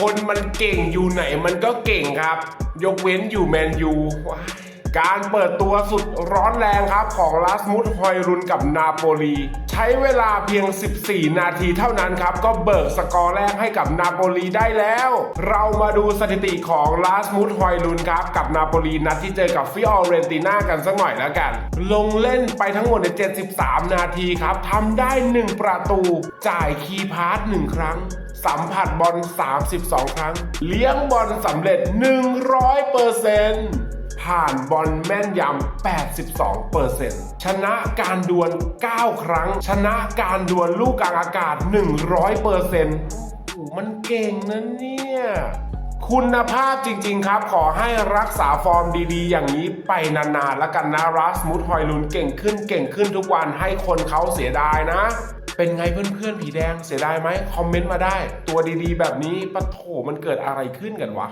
คนมันเก่งอยู่ไหนมันก็เก่งครับ ยกเว้นอยู่แมนยูว้าการเปิดตัวสุดร้อนแรงครับของลาสมุดฮอยรุนกับนาโปลี ช้เวลาเพียง 14 นาทีเท่านั้นครับ ก็เบิกสกอร์แรกให้กับนาโปลีได้แล้ว เรามาดูสถิติของลาสมุดฮอยรุนครับ กับนาโปลีนัดที่เจอกับฟิออเรนติน่ากันสักหน่อยแล้วกัน ลงเล่นไปทั้งหมดใน 73 นาทีครับทำได้ 1 ประตู จ่ายคีย์พาส1ครั้งสัมผัสบอล 32 ครั้ง เลี้ยงบอลสำเร็จ 100เปอร์เซ็นต์ ผ่านบอลแม่นยำ 82เปอร์เซ็นต์ชนะการดวล 9 ครั้ง ชนะการดวลลูกกลางอากาศ 100เปอร์เซ็นต์มันเก่งนะเนี่ยคุณภาพจริง ๆ ครับ ขอให้รักษาฟอร์มดีๆ อย่างนี้ไปนานๆ แล้วกันนะรัสมุดฮอยลุนเก่งขึ้นเก่งขึ้นทุกวันให้คนเขาเสียดายนะ เป็นไงเพื่อนๆ ผีแดงเสียดายไหมคอมเมนต์มาได้ ตัวดีๆ แบบนี้ปะโถมันเกิดอะไรขึ้นกันวะ